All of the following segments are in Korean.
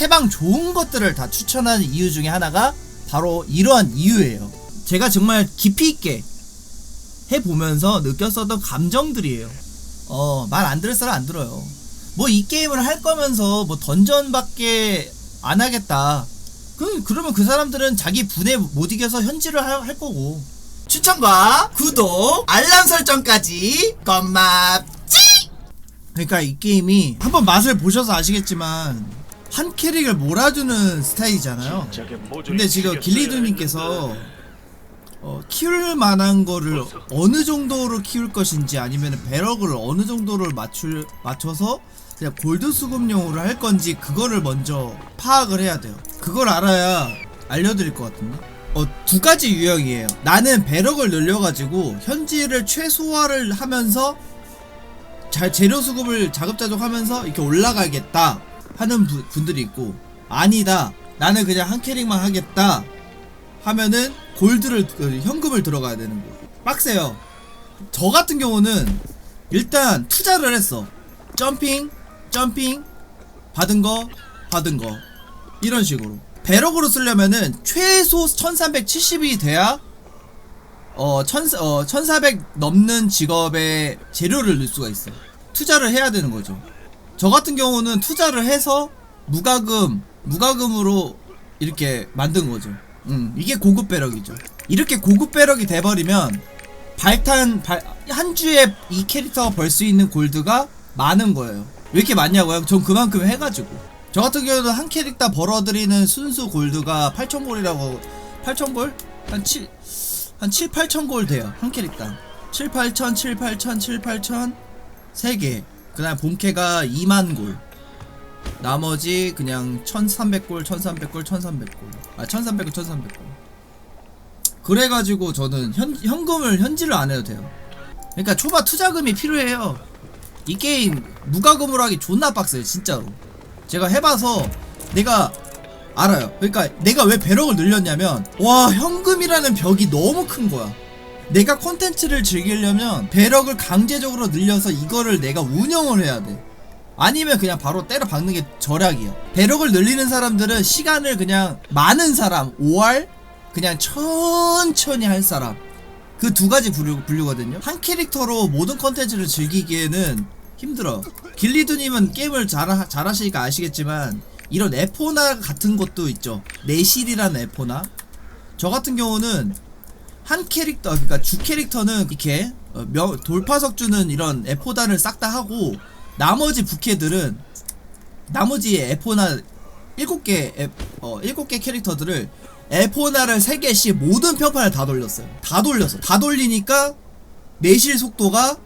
채방 좋은 것들을 다 추천하는 이유 중에 하나가 바로 이러한 이유예요. 제가 정말 깊이 있게 해보면서 느꼈었던 감정들이에요. 어, 말 안 들을 사람 안 들어요. 뭐 이 게임을 할 거면서 뭐 던전밖에 안 하겠다. 그, 그러면 그 사람들은 자기 분에 못 이겨서 현질을 할, 할 거고. 추천과 구독, 알람 설정까지 고맙지! 그러니까 이 게임이 한번 맛을 보셔서 아시겠지만 한 캐릭을 몰아주는 스타일이잖아요. 근데 지금 길리두님께서 어, 키울 만한 거를 어느 정도로 키울 것인지 아니면 배럭을 어느 정도를 맞출 맞춰서 그냥 골드 수급용으로 할 건지 그거를 먼저 파악을 해야 돼요. 그걸 알아야 알려드릴 것 같은데. 어, 두 가지 유형이에요. 나는 배럭을 늘려가지고 현질을 최소화를 하면서 잘 재료 수급을 자급자족하면서 이렇게 올라가겠다 하는 부- 분들이 있고 아니다. 나는 그냥 한 캐릭만 하겠다. 하면은 골드를 그 현금을 들어가야 되는 거 빡세요. 저 같은 경우는 일단 투자를 했어. 점핑 점핑 받은 거 받은 거. 이런 식으로. 배럭으로 쓰려면은 최소 1370이 돼야 어, 천, 어, 1400 넘는 직업의 재료를 넣을 수가 있어요. 투자를 해야 되는 거죠. 저 같은 경우는 투자를 해서 무과금, 무과금으로 이렇게 만든 거죠. 음, 이게 고급 배럭이죠. 이렇게 고급 배럭이 돼버리면 발탄, 발, 한 주에 이 캐릭터가 벌 수 있는 골드가 많은 거예요. 왜 이렇게 많냐고요? 전 그만큼 해가지고. 저 같은 경우는 한 캐릭터 벌어들이는 순수 골드가 8,000골이라고, 8,000골? 한 7, 한 7, 8천 골 돼요. 한 캐릭당. 7, 8천, 7, 8천, 7, 8천. 3개. 그 다음 본캐가 2만 골. 나머지 그냥 1300골, 1300골, 1300골. 아, 1300골, 1300골. 그래가지고 저는 현, 현금을 현질을 안 해도 돼요. 그러니까 초반 투자금이 필요해요. 이 게임 무과금으로 하기 존나 빡세요, 진짜로. 제가 해봐서 내가 알아요. 그러니까 내가 왜 배럭을 늘렸냐면 와 현금이라는 벽이 너무 큰 거야. 내가 콘텐츠를 즐기려면 배럭을 강제적으로 늘려서 이거를 내가 운영을 해야 돼. 아니면 그냥 바로 때려 박는 게 절약이야. 배럭을 늘리는 사람들은 시간을 그냥 많은 사람 5할 그냥 천천히 할 사람 그 두 가지 분류, 분류거든요. 한 캐릭터로 모든 컨텐츠를 즐기기에는 힘들어. 길리드님은 게임을 잘, 잘하시니까 아시겠지만 이런 에포나 같은 것도 있죠. 내실이라는 에포나. 저 같은 경우는 한 캐릭터, 그러니까 주 캐릭터는 이렇게 어, 명- 돌파석 주는 이런 에포단을 싹 다 하고 나머지 부캐들은 나머지 에포나 7개 에, 어, 7개 캐릭터들을 에포나를 3개씩 모든 평판을 다 돌렸어요. 다 돌렸어. 다 돌리니까 내실 속도가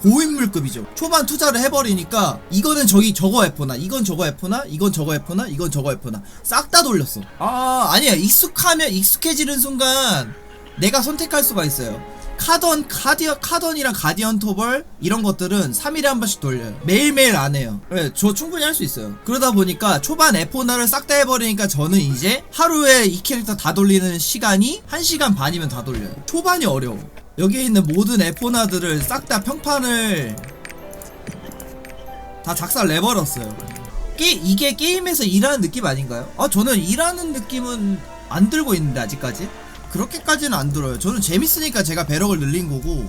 고인물급이죠. 초반 투자를 해버리니까 이거는 저기 저거 F나 이건 저거 F나 이건 저거 F나 이건 저거 F나 싹 다 돌렸어. 아 아니야 익숙하면 익숙해지는 순간 내가 선택할 수가 있어요. 카던 카디언 카던이랑 가디언 토벌 이런 것들은 3일에 한 번씩 돌려요. 매일매일 안 해요. 네, 저 충분히 할 수 있어요. 그러다 보니까 초반 에포나를 싹 다 해버리니까 저는 이제 하루에 이 캐릭터 다 돌리는 시간이 1시간 반이면 다 돌려요. 초반이 어려워. 여기에 있는 모든 에포나들을 싹 다 평판을 다 작살 내버렸어요. 게, 이게 게임에서 일하는 느낌 아닌가요? 아 저는 일하는 느낌은 안 들고 있는데 아직까지 그렇게까지는 안 들어요. 저는 재밌으니까 제가 배럭을 늘린 거고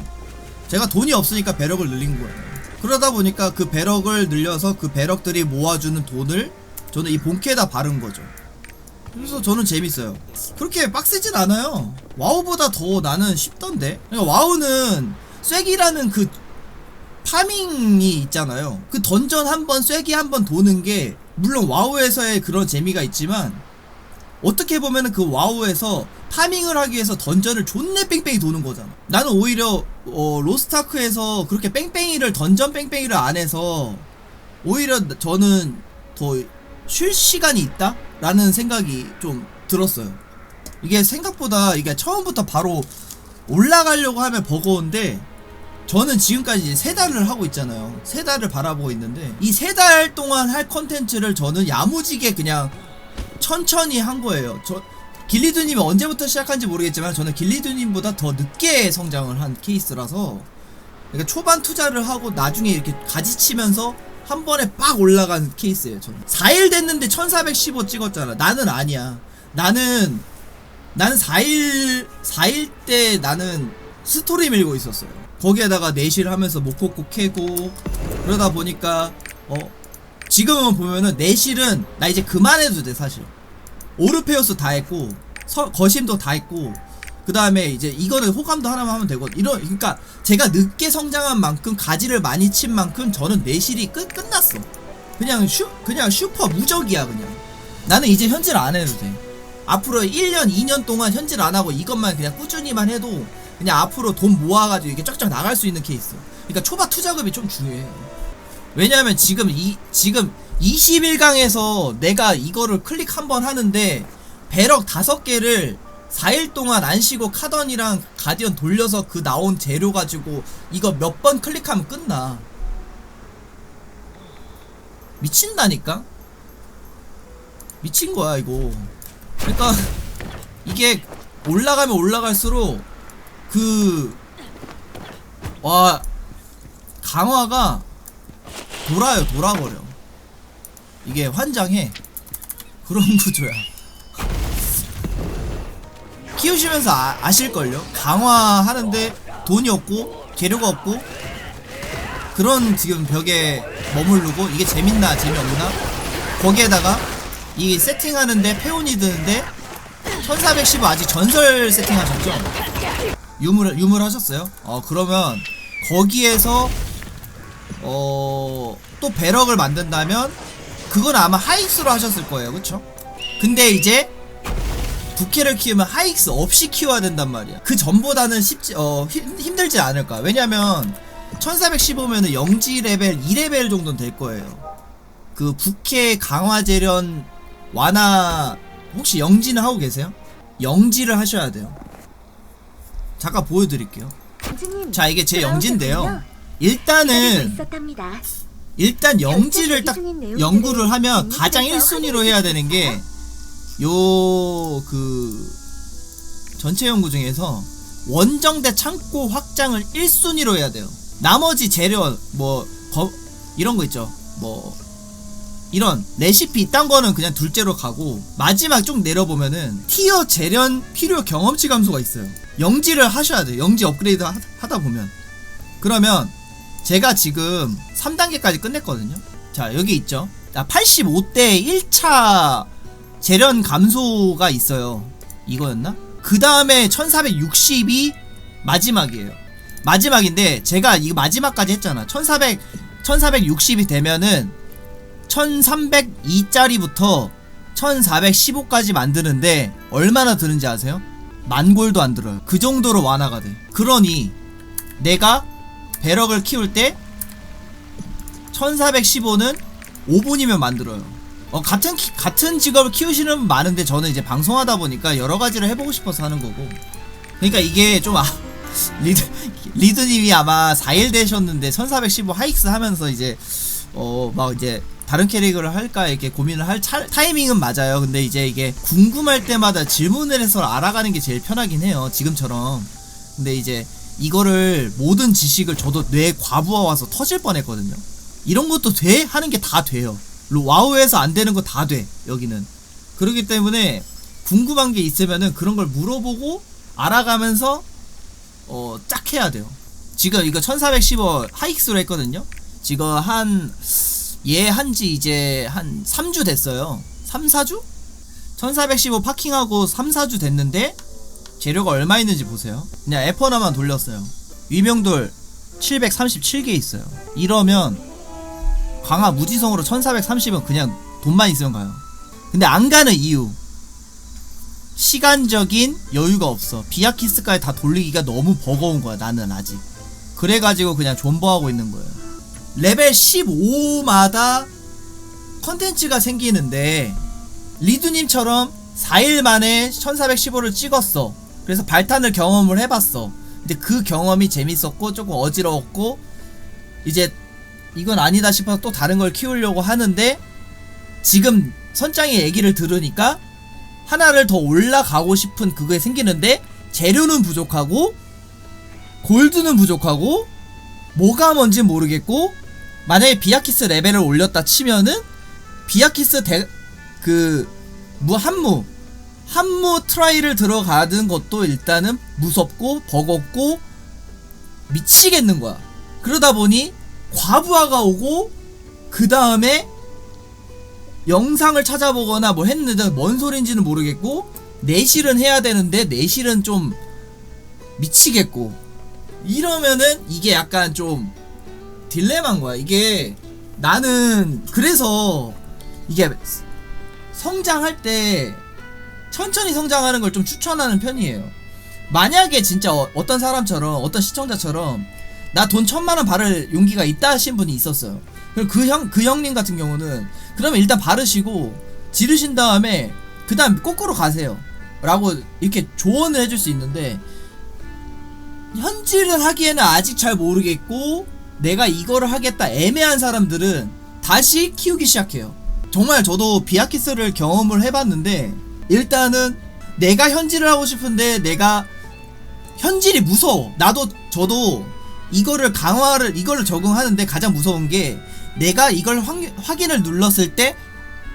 제가 돈이 없으니까 배럭을 늘린 거예요. 그러다 보니까 그 배럭을 늘려서 그 배럭들이 모아주는 돈을 저는 이 본캐에다 바른 거죠. 그래서 저는 재밌어요. 그렇게 빡세진 않아요. 와우보다 더 나는 쉽던데. 그러니까 와우는 쐐기라는 그 파밍이 있잖아요. 그 던전 한 번 쐐기 한 번 도는 게 물론 와우에서의 그런 재미가 있지만 어떻게 보면은 그 와우에서 파밍을 하기 위해서 던전을 존내 뺑뺑이 도는 거잖아. 나는 오히려 어, 로스타크에서 그렇게 뺑뺑이를 던전 뺑뺑이를 안 해서 오히려 저는 더 쉴 시간이 있다라는 생각이 좀 들었어요. 이게 생각보다 이게 처음부터 바로 올라가려고 하면 버거운데 저는 지금까지 세 달을 하고 있잖아요. 세 달을 바라보고 있는데 이 세 달 동안 할 컨텐츠를 저는 야무지게 그냥 천천히 한 거예요. 저 길리드님이 언제부터 시작한지 모르겠지만 저는 길리드님보다 더 늦게 성장을 한 케이스라서 그러니까 초반 투자를 하고 나중에 이렇게 가지치면서 한 번에 빡 올라간 케이스예요 저는. 4일 됐는데 1415 찍었잖아. 나는 아니야. 나는 나는 4일 4일 때 나는 스토리 밀고 있었어요. 거기에다가 내실 하면서 목포국 캐고 그러다 보니까 어 지금은 보면은 내실은 나 이제 그만해도 돼 사실. 오르페우스 다 했고 서, 거심도 다 했고 그 다음에 이제 이거는 호감도 하나만 하면 되고 이런 그러니까 제가 늦게 성장한 만큼 가지를 많이 친 만큼 저는 내실이 끝 끝났어. 그냥 슈 그냥 슈퍼 무적이야 그냥. 나는 이제 현질 안 해도 돼. 앞으로 1년 2년 동안 현질 안 하고 이것만 그냥 꾸준히만 해도 그냥 앞으로 돈 모아가지고 이게 쫙쫙 나갈 수 있는 케이스. 그러니까 초반 투자금이 좀 중요해 왜냐하면 지금 이 지금 21강에서 내가 이거를 클릭 한 번 하는데 배럭 다섯 개를 4일 동안 안 쉬고 카던이랑 가디언 돌려서 그 나온 재료 가지고 이거 몇 번 클릭하면 끝나. 미친다니까? 미친 거야, 이거. 그러니까 이게 올라가면 올라갈수록 그 와 강화가 돌아요, 돌아버려. 이게 환장해. 그런 구조야. 키우시면서 아, 실걸요 강화하는데 돈이 없고 재료가 없고 그런 지금 벽에 머무르고 이게 재밌나 재미없나 거기에다가 이 세팅하는데 페온이 드는데 1415 아직 전설 세팅하셨죠? 유물 유물 하셨어요? 어 그러면 거기에서 어 또 배럭을 만든다면 그건 아마 하이스로 하셨을 거예요 그쵸? 근데 이제 부캐를 키우면 하이익스 없이 키워야 된단 말이야. 그 전보다는 쉽지 어 힘, 힘들지 않을까. 왜냐면 1415면은 영지 레벨 2레벨 정도는 될 거예요. 그 부캐 강화 재련 완화 혹시 영지는 하고 계세요? 영지를 하셔야 돼요. 잠깐 보여드릴게요. 선생님, 자 이게 제. 영지인데요. 일단은. 일단 영지를 딱 연구를 하면 정리해서 가장 1순위로 해야 되는 게 요 그 전체 연구 중에서 원정대 창고 확장을 1순위로 해야 돼요. 나머지 재료 뭐 거, 이런 거 있죠. 뭐 이런 레시피 이딴 거는 그냥 둘째로 가고 마지막 쭉 내려보면은 티어 재련 필요 경험치 감소가 있어요. 영지를 하셔야 돼요. 영지 업그레이드 하- 하다 보면 그러면 제가 지금 3단계까지 끝냈거든요. 자, 여기 있죠. 85대 1차 재련 감소가 있어요. 이거였나? 그 다음에 1460이 마지막이에요. 마지막인데 제가 이거 마지막까지 했잖아. 1400, 1460이 되면은 1302짜리부터 1415까지 만드는데 얼마나 드는지 아세요? 만 골도 안 들어요. 그 정도로 완화가 돼. 그러니 내가 배럭을 키울 때 1415는 5분이면 만들어요. 어, 같은 키- 같은 직업을 키우시는 분 많은데 저는 이제 방송하다 보니까 여러 가지를 해보고 싶어서 하는 거고. 그러니까 이게 좀 아, 리드 리드님이 아마 4일 되셨는데 1415 하익스 하면서 이제 어 막 이제 다른 캐릭터를 할까 이렇게 고민을 할 차, 타이밍은 맞아요. 근데 이제 이게 궁금할 때마다 질문을 해서 알아가는 게 제일 편하긴 해요. 지금처럼. 근데 이제 이거를 모든 지식을 저도 뇌 과부하 와서 터질 뻔했거든요. 이런 것도 돼 하는 게 다 돼요. 로- 와우에서 안 되는 거 다 돼. 여기는. 그렇기 때문에 궁금한 게 있으면은 그런 걸 물어보고 알아가면서 어, 짝 해야 돼요. 지금 이거 1415 하익스로 했거든요. 지금 한, 얘 한지 이제 한 3주 됐어요. 3, 4주? 1415 파킹하고 3, 4주 됐는데, 재료가 얼마 있는지 보세요. 그냥 F 하나만 돌렸어요. 위명돌 737개 있어요. 이러면, 강화 무지성으로 1430은 그냥 돈만 있으면 가요. 근데 안 가는 이유. 시간적인 여유가 없어. 비아키스까지 다 돌리기가 너무 버거운 거야, 나는 아직. 그래가지고 그냥 존버하고 있는 거예요. 레벨 15마다 컨텐츠가 생기는데, 리두님처럼 4일 만에 1415를 찍었어. 그래서 발탄을 경험을 해봤어. 근데 그 경험이 재밌었고, 조금 어지러웠고, 이제 이건 아니다 싶어서 또 다른 걸 키우려고 하는데, 지금 선장의 얘기를 들으니까, 하나를 더 올라가고 싶은 그게 생기는데 재료는 부족하고 골드는 부족하고 뭐가 뭔지 모르겠고 만약에 비아키스 레벨을 올렸다 치면은 비아키스 대, 그, 무, 한무, 한무 트라이를 들어가는 것도 일단은 무섭고 버겁고 미치겠는 거야. 그러다 보니 과부하가 오고 그 다음에 영상을 찾아보거나 뭐 했는데 뭔 소린지는 모르겠고 내실은 해야 되는데 내실은 좀 미치겠고 이러면은 이게 약간 좀 딜레마인 거야. 이게 나는 그래서 이게 성장할 때 천천히 성장하는 걸 좀 추천하는 편이에요. 만약에 진짜 어, 어떤 사람처럼 어떤 시청자처럼 나 돈 천만 원 바를 용기가 있다 하신 분이 있었어요. 그 형, 그 형님 같은 경우는 그러면 일단 바르시고 지르신 다음에 그 다음 거꾸로 가세요. 라고 이렇게 조언을 해줄 수 있는데 현질을 하기에는 아직 잘 모르겠고 내가 이거를 하겠다 애매한 사람들은 다시 키우기 시작해요. 정말 저도 비아키스를 경험을 해봤는데 일단은 내가 현질을 하고 싶은데 내가 현질이 무서워. 나도 저도 이거를 강화를 이거를 적응하는데 가장 무서운 게 내가 이걸 확, 확인을 눌렀을 때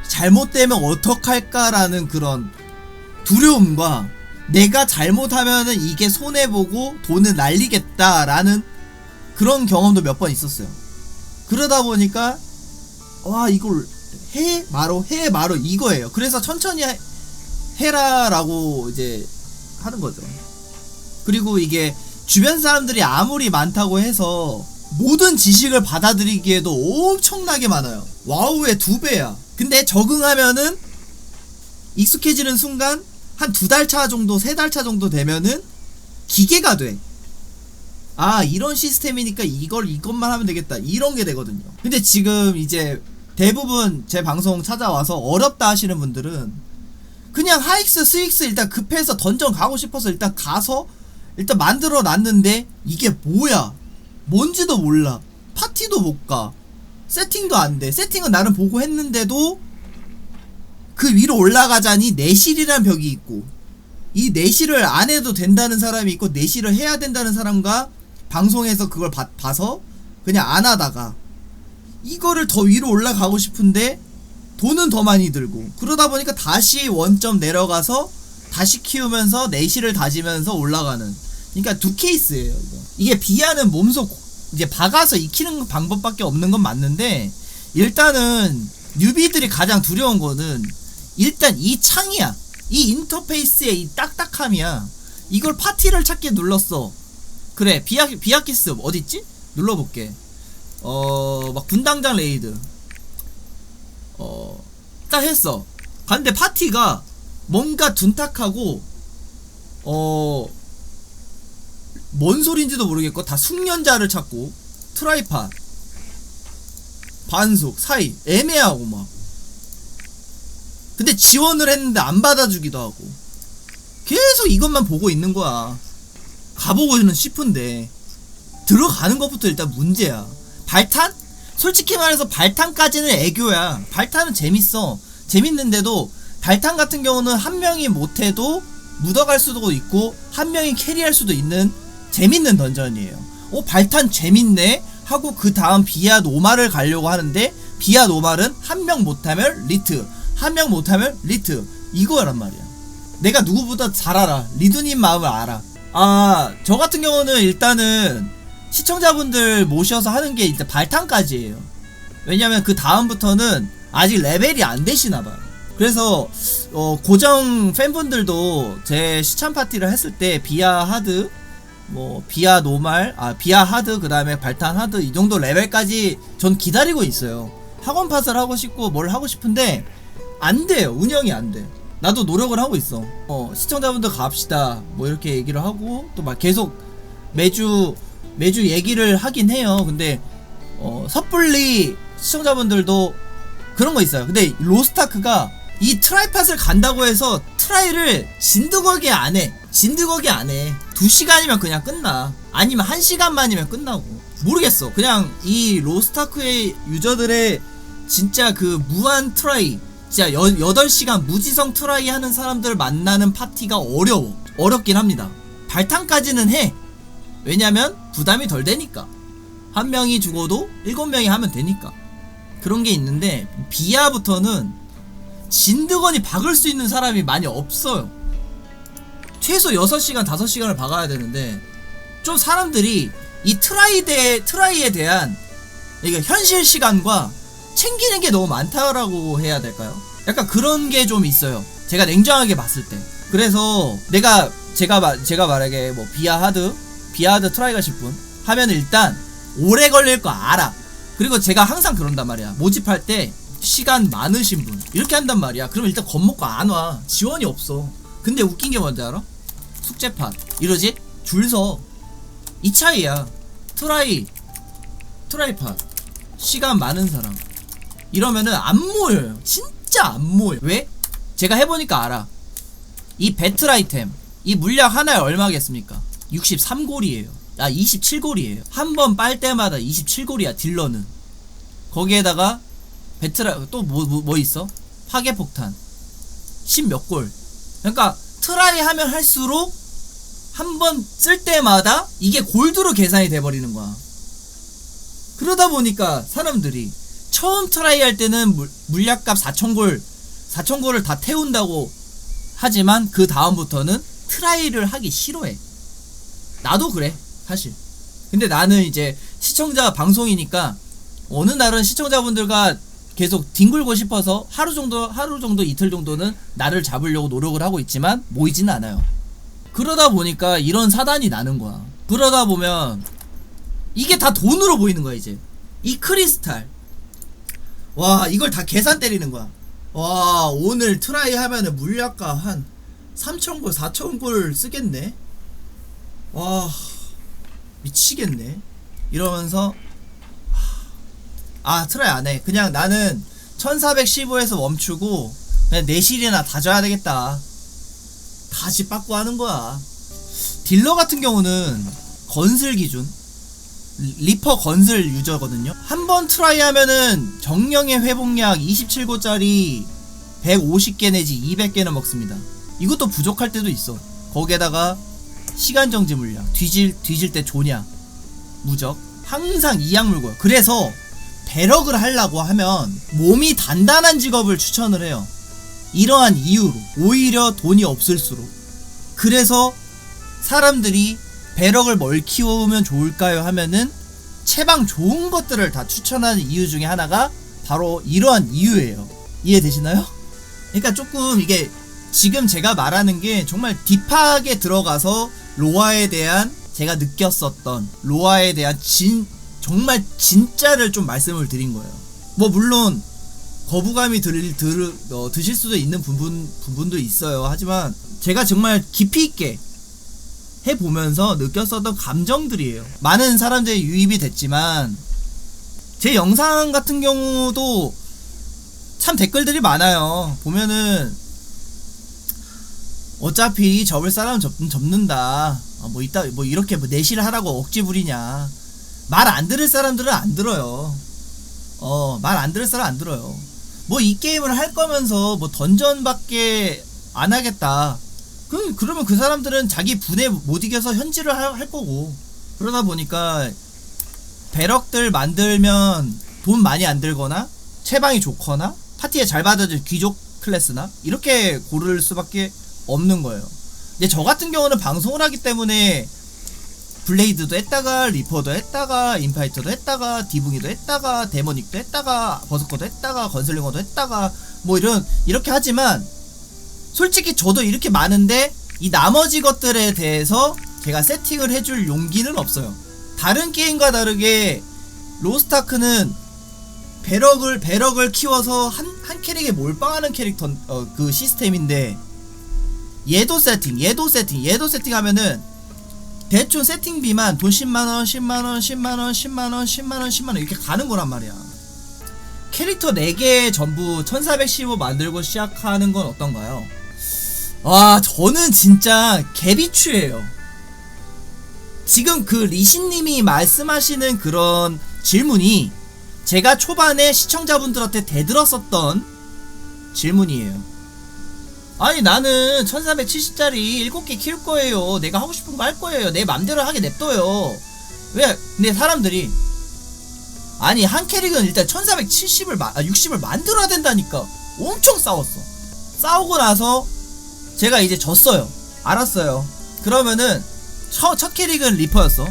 잘못되면 어떡할까라는 그런 두려움과 내가 잘못하면은 이게 손해보고 돈을 날리겠다라는 그런 경험도 몇 번 있었어요. 그러다 보니까 와 이걸 해 마로 해 마로 이거예요. 그래서 천천히 해- 해라라고 이제 하는 거죠. 그리고 이게 주변 사람들이 아무리 많다고 해서 모든 지식을 받아들이기에도 엄청나게 많아요. 와우의 두 배야. 근데 적응하면은 익숙해지는 순간 한 두 달 차 정도, 세 달 차 정도 되면은 기계가 돼. 아, 이런 시스템이니까 이걸 이것만 하면 되겠다. 이런 게 되거든요. 근데 지금 이제 대부분 제 방송 찾아와서 어렵다 하시는 분들은 그냥 하익스, 스익스 일단 급해서 던전 가고 싶어서 일단 가서 일단 만들어 놨는데 이게 뭐야? 뭔지도 몰라. 파티도 못 가. 세팅도 안 돼. 세팅은 나는 보고 했는데도 그 위로 올라가자니 내실이란 벽이 있고 이 내실을 안 해도 된다는 사람이 있고 내실을 해야 된다는 사람과 방송에서 그걸 봐, 봐서 그냥 안 하다가 이거를 더 위로 올라가고 싶은데 돈은 더 많이 들고 그러다 보니까 다시 원점 내려가서 다시 키우면서 내실을 다지면서 올라가는 그러니까 두 케이스예요 이거. 이게 비하는 몸속 이제 박아서 익히는 방법밖에 없는 건 맞는데 일단은 뉴비들이 가장 두려운 거는 일단 이 창이야. 이 인터페이스의 이 딱딱함이야. 이걸 파티를 찾게 눌렀어. 그래 비아 비아키스 어딨지? 눌러볼게. 어막 분당장 레이드 어, 딱 했어. 근데 파티가 뭔가 둔탁하고, 어, 뭔 소린지도 모르겠고, 다 숙련자를 찾고, 트라이팟, 반숙, 사이, 애매하고 막. 근데 지원을 했는데 안 받아주기도 하고. 계속 이것만 보고 있는 거야. 가보고는 싶은데. 들어가는 것부터 일단 문제야. 발탄? 솔직히 말해서 발탄까지는 애교야. 발탄은 재밌어. 재밌는데도 발탄 같은 경우는 한 명이 못해도 묻어갈 수도 있고 한 명이 캐리할 수도 있는 재밌는 던전이에요. 오 발탄 재밌네 하고 그 다음 비아 노말을 가려고 하는데 비아 노말은 한 명 못하면 리트, 한 명 못하면 리트 이거란 말이야. 내가 누구보다 잘 알아. 리드님 마음을 알아. 아, 저 같은 경우는 일단은 시청자분들 모셔서 하는 게 이제 발탄까지예요. 왜냐면 그 다음부터는 아직 레벨이 안 되시나 봐요. 그래서 어, 고정 팬분들도 제 시참 파티를 했을 때 비아 하드 뭐 비아 노말 아 비아 하드 그다음에 발탄 하드 이 정도 레벨까지 전 기다리고 있어요. 학원 팟을 하고 싶고 뭘 하고 싶은데 안 돼요. 운영이 안 돼. 나도 노력을 하고 있어. 어, 시청자분들 갑시다. 뭐 이렇게 얘기를 하고 또 막 계속 매주 매주 얘기를 하긴 해요. 근데 어, 섣불리 시청자분들도 그런 거 있어요. 근데 로스타크가 이 트라이팟을 간다고 해서 트라이를 진드거기 안 해. 진드거기 안 해. 2시간이면 그냥 끝나. 아니면 1시간만이면 끝나고. 모르겠어. 그냥 이 로스타크의 유저들의 진짜 그 무한 트라이 진짜 여, 8시간 무지성 트라이 하는 사람들 만나는 파티가 어려워. 어렵긴 합니다. 발탄까지는 해. 왜냐면 부담이 덜 되니까. 한 명이 죽어도 일곱 명이 하면 되니까 그런 게 있는데 비하부터는 진드건이 박을 수 있는 사람이 많이 없어요 최소 6시간 5시간을 박아야 되는데 좀 사람들이 이 트라이에 트라이에 대한 이게 현실 시간과 챙기는 게 너무 많다라고 해야 될까요? 약간 그런 게 좀 있어요. 제가 냉정하게 봤을 때. 그래서 내가 제가 말 제가 말하게 뭐 비아 하드 비아 하드 트라이 가실 분 하면 일단 오래 걸릴 거 알아. 그리고 제가 항상 그런단 말이야. 모집할 때 시간 많으신 분 이렇게 한단 말이야. 그러면 일단 겁먹고 안 와. 지원이 없어. 근데 웃긴 게 뭔지 알아? 숙제판 이러지? 줄 서. 이 차이야. 트라이 트라이팟 시간 많은 사람 이러면은 안 모여요 진짜 안 모여 왜? 제가 해보니까 알아 이 배틀 아이템 이 물약 하나에 얼마겠습니까 63골이에요. 아 27골이에요. 한 번 빨 때마다 27골이야 딜러는. 거기에다가 배틀 또뭐 뭐, 뭐 있어? 파괴 폭탄. 10 몇 골. 그러니까 트라이 하면 할수록 한 번 쓸 때마다 이게 골드로 계산이 돼 버리는 거야. 그러다 보니까 사람들이 처음 트라이 할 때는 물, 물약값 4,000골 4,000골을 다 태운다고 하지만 그 다음부터는 트라이를 하기 싫어해 나도 그래 사실. 근데 나는 이제 시청자 방송이니까 어느 날은 시청자분들과 계속 뒹굴고 싶어서 하루 정도 하루 정도 이틀 정도는 나를 잡으려고 노력을 하고 있지만 모이지는 않아요. 그러다 보니까 이런 사단이 나는 거야. 그러다 보면 이게 다 돈으로 보이는 거야 이제. 이 크리스탈. 와 이걸 다 계산 때리는 거야. 와 오늘 트라이 하면은 물약가 한 3천골 4천골 쓰겠네 와 미치겠네 이러면서 아 트라이 안해 그냥 나는 1415에서 멈추고 그냥 내실이나 다져야 되겠다 다시 빠꾸 하는 거야 딜러 같은 경우는 건슬 기준 리퍼 건슬 유저거든요. 한 번 트라이 하면은 정령의 회복약 27고짜리 150개 내지 200개는 먹습니다. 이것도 부족할 때도 있어. 거기에다가 시간 정지 물약, 뒤질 뒤질 때 조냐, 무적 항상 이 약 물고요. 그래서 배럭을 하려고 하면 몸이 단단한 직업을 추천을 해요. 이러한 이유로 오히려 돈이 없을수록 그래서 사람들이 배럭을 뭘 키우면 좋을까요 하면은 채방 좋은 것들을 다 추천하는 이유 중에 하나가 바로 이러한 이유예요. 이해되시나요? 그러니까 조금 이게 지금 제가 말하는 게 정말 딥하게 들어가서 로아에 대한 제가 느꼈었던 로아에 대한 진 정말 진짜를 좀 말씀을 드린 거예요. 뭐 물론 거부감이 들, 들, 어, 드실 수도 있는 부분 부분도 있어요. 하지만 제가 정말 깊이 있게 해 보면서 느꼈었던 감정들이에요. 많은 사람들이 유입이 됐지만 제 영상 같은 경우도 참 댓글들이 많아요. 보면은 어차피 접을 사람 접, 접는다. 어, 뭐 이따 뭐 이렇게 뭐 내실 하라고 억지 부리냐. 말 안 들을 사람들은 안 들어요. 어, 말 안 들을 사람 안 들어요. 뭐 이 게임을 할 거면서 뭐 던전밖에 안 하겠다. 그, 그러면 그 사람들은 자기 분에 못 이겨서 현질을 할, 할 거고. 그러다 보니까 배럭들 만들면 돈 많이 안 들거나 채방이 좋거나 파티에 잘 받아줄 귀족 클래스나 이렇게 고를 수밖에 없는 거예요. 근데 저 같은 경우는 방송을 하기 때문에 블레이드도 했다가 리퍼도 했다가 인파이터도 했다가 디붕이도 했다가 데모닉도 했다가 버스커도 했다가 건슬링어도 했다가 뭐 이런 이렇게 하지만 솔직히 저도 이렇게 많은데 이 나머지 것들에 대해서 제가 세팅을 해줄 용기는 없어요. 다른 게임과 다르게 로스타크는 배럭을 배럭을 키워서 한, 한 캐릭에 몰빵하는 캐릭터 어, 그 시스템인데 얘도 세팅, 얘도 세팅, 얘도 세팅하면은 대충 세팅비만 돈 10만원, 10만원, 10만원, 10만원, 10만원, 10만원 이렇게 가는 거란 말이야. 캐릭터 4개 전부 1415 만들고 시작하는 건 어떤가요? 와, 저는 진짜 개비추예요. 지금 그 리신님이 말씀하시는 그런 질문이 제가 초반에 시청자분들한테 대들었었던 질문이에요. 아니 나는 1470짜리 7개 키울 거예요. 내가 하고 싶은 거 할 거예요. 내 맘대로 하게 냅둬요. 왜? 근데 사람들이 아니 한 캐릭은 일단 1470을 마, 아, 60을 만들어야 된다니까 엄청 싸웠어 싸우고 나서 제가 이제 졌어요 알았어요 그러면은 첫, 첫 캐릭은 리퍼였어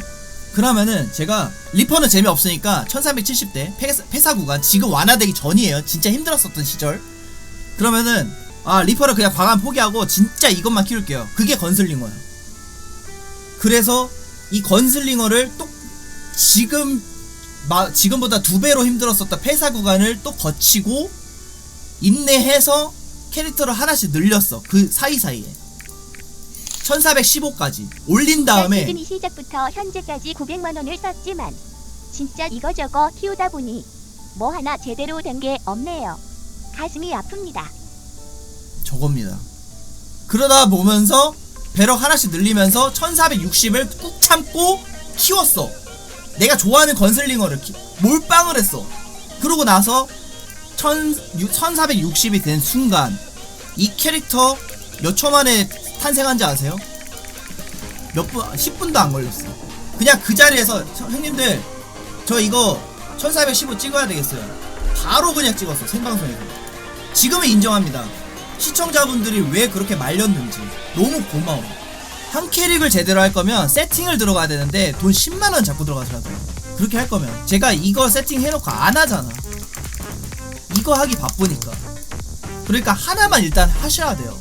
그러면은 제가 리퍼는 재미없으니까 1370대 폐사, 폐사 구간 지금 완화되기 전이에요 진짜 힘들었었던 시절 그러면은 아 리퍼를 그냥 과감 포기하고 진짜 이것만 키울게요. 그게 건슬링어야. 그래서 이 건슬링어를 또 지금 마, 지금보다 두 배로 힘들었었던 폐사 구간을 또 거치고 인내해서 캐릭터를 하나씩 늘렸어. 그 사이사이에. 1415까지. 올린 다음에 시즌이 시작부터 현재까지 900만 원을 썼지만 진짜 이거저거 키우다 보니 뭐 하나 제대로 된 게 없네요. 가슴이 아픕니다. 저겁니다. 그러다 보면서 배럭 하나씩 늘리면서 1460을 꾹 참고 키웠어. 내가 좋아하는 건슬링어를 키, 몰빵을 했어. 그러고 나서 1000, 1460이 된 순간 이 캐릭터 몇 초 만에 탄생한지 아세요? 몇 분, 10분도 안 걸렸어. 그냥 그 자리에서 저- 형님들 저 이거 1415 찍어야 되겠어요. 바로 그냥 찍었어 생방송에서. 지금은 인정합니다. 시청자분들이 왜 그렇게 말렸는지 너무 고마워. 한 캐릭을 제대로 할 거면 세팅을 들어가야 되는데 돈 10만 원 잡고 들어가더라고요. 그렇게 할 거면 제가 이거 세팅 해놓고 안 하잖아. 이거 하기 바쁘니까. 그러니까 하나만 일단 하셔야 돼요.